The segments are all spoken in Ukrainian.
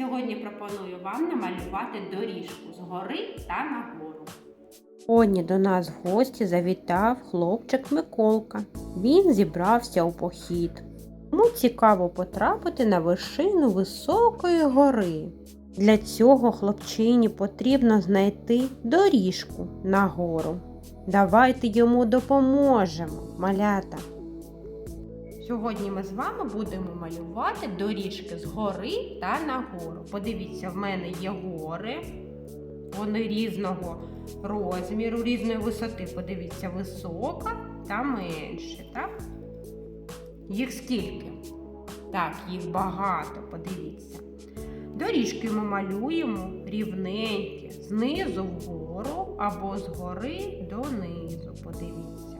Сьогодні пропоную вам намалювати доріжку згори та нагору. Сьогодні до нас в гості завітав хлопчик Миколка. Він зібрався у похід. Йому цікаво потрапити на вершину високої гори. Для цього хлопчині потрібно знайти доріжку на гору. Давайте йому допоможемо, малята. Сьогодні ми з вами будемо малювати доріжки згори та нагору. Подивіться, в мене є гори. Вони різного розміру, різної висоти. Подивіться, висока та менше, так? Їх скільки? Так, їх багато, подивіться. Доріжки ми малюємо рівненькі, знизу вгору або згори донизу. Подивіться.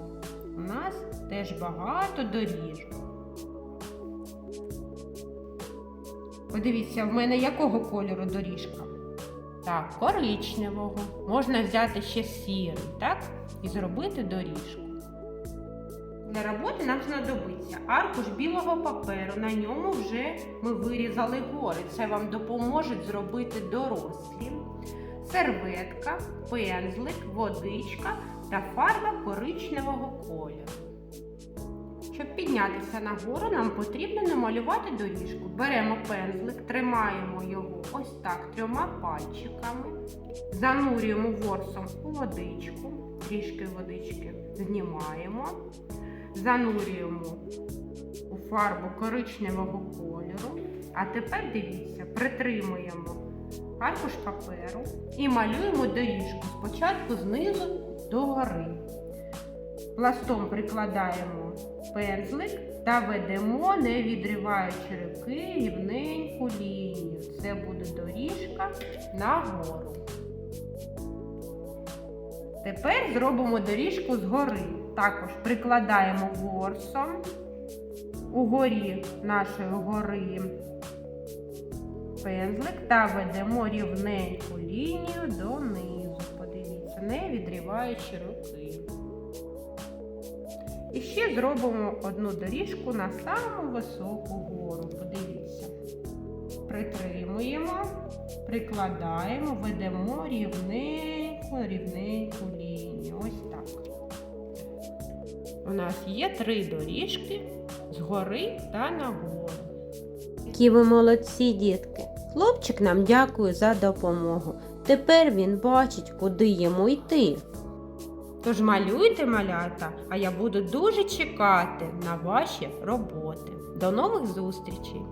У нас теж багато доріжок. Подивіться, в мене якого кольору доріжка? Так, коричневого. Можна взяти ще сірий, так? І зробити доріжку. Для роботи нам знадобиться аркуш білого паперу. На ньому вже ми вирізали гори. Це вам допоможе зробити дорослі. Серветка, пензлик, водичка та фарба коричневого кольору. Щоб піднятися нагору, нам потрібно намалювати доріжку. Беремо пензлик, тримаємо його ось так трьома пальчиками, занурюємо ворсом у водичку, трішки водички знімаємо, занурюємо у фарбу коричневого кольору. А тепер дивіться, притримуємо аркуш паперу і малюємо доріжку спочатку знизу до гори. Пластом прикладаємо пензлик та ведемо, не відриваючи руки, рівненьку лінію. Це буде доріжка нагору. Тепер зробимо доріжку згори. Також прикладаємо ворсом угорі нашої гори пензлик та ведемо рівненьку лінію донизу. Подивіться, не відриваючи руки. І ще зробимо одну доріжку на саму високу гору. Подивіться. Притримуємо, прикладаємо, ведемо рівненьку, рівненьку лінію. Ось так. У нас є три доріжки згори та нагору. Які ви молодці, дітки. Хлопчик нам дякує за допомогу. Тепер він бачить, куди йому йти. Тож малюйте малята, а я буду дуже чекати на ваші роботи. До нових зустрічей!